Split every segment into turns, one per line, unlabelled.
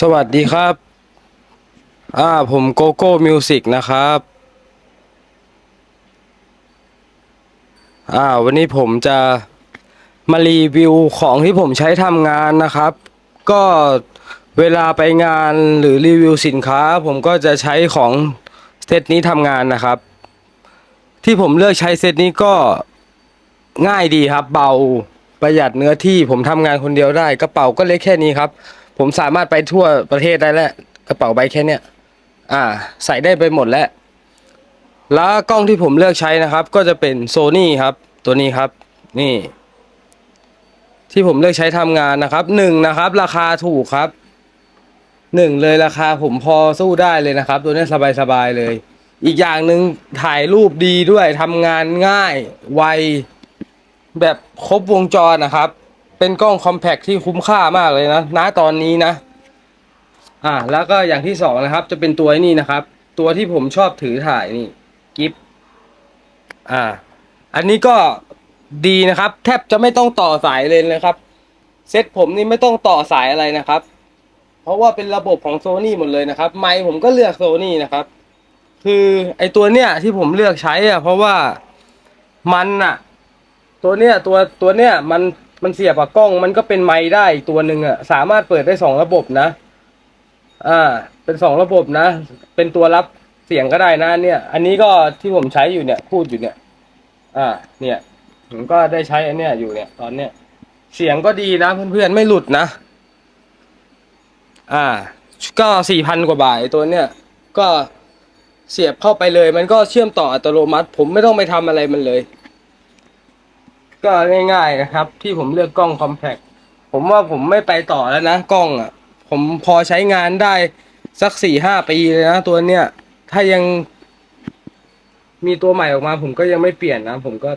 สวัสดีครับ อ่า ผมโกโก้มิวสิกนะครับ อ่า วันนี้ผมจะมารีวิวของที่ผมใช้ทำงานนะครับ ก็เวลาไปงานหรือรีวิวสินค้า ผมก็จะใช้ของเซตนี้ทำงานนะครับ ที่ผมเลือกใช้เซตนี้ก็ง่ายดีครับ เบาประหยัดเนื้อที่ผมทำงานคนเดียวได้ กระเป๋าก็เล็กแค่นี้ครับ ผมสามารถไปทั่วประเทศได้แล้วกระเป๋าใบแค่เนี้ยอ่า ใส่ได้ไปหมดแล้ว แล้วกล้องที่ผมเลือกใช้นะครับ ก็จะเป็นโซนี่ครับ ตัวนี้ครับ นี่ ที่ผมเลือกใช้ทำงานนะครับหนึ่งนะครับ ราคาถูกครับหนึ่งเลยราคาผมพอสู้ได้เลยนะครับ ตัวนี้สบายๆเลย อีกอย่างหนึ่งถ่ายรูปดีด้วยทำงานง่ายไวแบบครบวงจรนะครับ เป็นกล้องคอมแพคที่คุ้มค่ามากเลยนะณตอนนี้นะ อ่า แล้วก็อย่างที่สองนะครับ จะเป็นตัวนี้นะครับ ตัวที่ผมชอบถือถ่ายนี่กิฟอ่า อันนี้ก็ดีนะครับ แทบจะไม่ต้องต่อสายเลยนะครับ เซ็ตผมนี่ไม่ต้องต่อสายอะไรนะครับ เพราะว่าเป็นระบบของโซนี่หมดเลยนะครับ ไมค์ผมก็เลือกโซนี่นะครับ คือไอตัวเนี้ยที่ผมเลือกใช้อะเพราะว่ามันอะ ตัวเนี้ยตัวตัวเนี้ยมัน มันเสียบกับกล้องมันก็เป็นไมค์ได้อีกตัวหนึ่งอะสามารถเปิดได้สองระบบนะ อ่า เป็นสองระบบนะ เป็นตัวรับเสียงก็ได้นะ เนี่ย อันนี้ก็ที่ผมใช้อยู่เนี่ย พูดอยู่เนี่ย อ่า เนี่ย ผมก็ได้ใช้อันเนี้ยอยู่เนี่ย ตอนเนี้ยเสียงก็ดีนะเพื่อนๆไม่หลุดนะ อ่า ก็สี่พันกว่าบาทตัวเนี้ยก็เสียบเข้าไปเลย มันก็เชื่อมต่ออัตโนมัติ ผมไม่ต้องไปทำอะไรมันเลย ก็ง่ายๆนะครับ ที่ผมเลือกกล้องคอมแพคผมว่าผมไม่ไปต่อแล้วนะกล้องอะ ผมพอใช้งานได้สักสี่ห้าปีเลยนะตัวเนี้ยถ้ายังมีตัวใหม่ออกมา ผมก็ยังไม่เปลี่ยนนะ ผมก็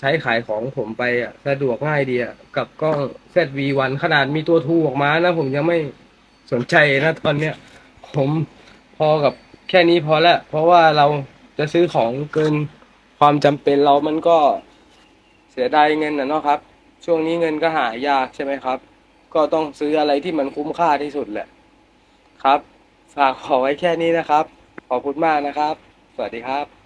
ใช้ขายของผมไปอะสะดวกง่ายดีอะกับกล้อง ZV-1 ขนาดมีตัวทูออกมานะ ผมยังไม่สนใจนะตอนเนี้ยผมพอกับแค่นี้พอแล้วเพราะว่าเราจะซื้อของเกินความจำเป็นเรามันก็ เสียดายเงินนะเนาะครับ ช่วงนี้เงินก็หายากใช่ไหมครับ ก็ต้องซื้ออะไรที่มันคุ้มค่าที่สุดแหละครับ ฝากขอไว้แค่นี้นะครับ ขอบคุณมากนะครับ สวัสดีครับ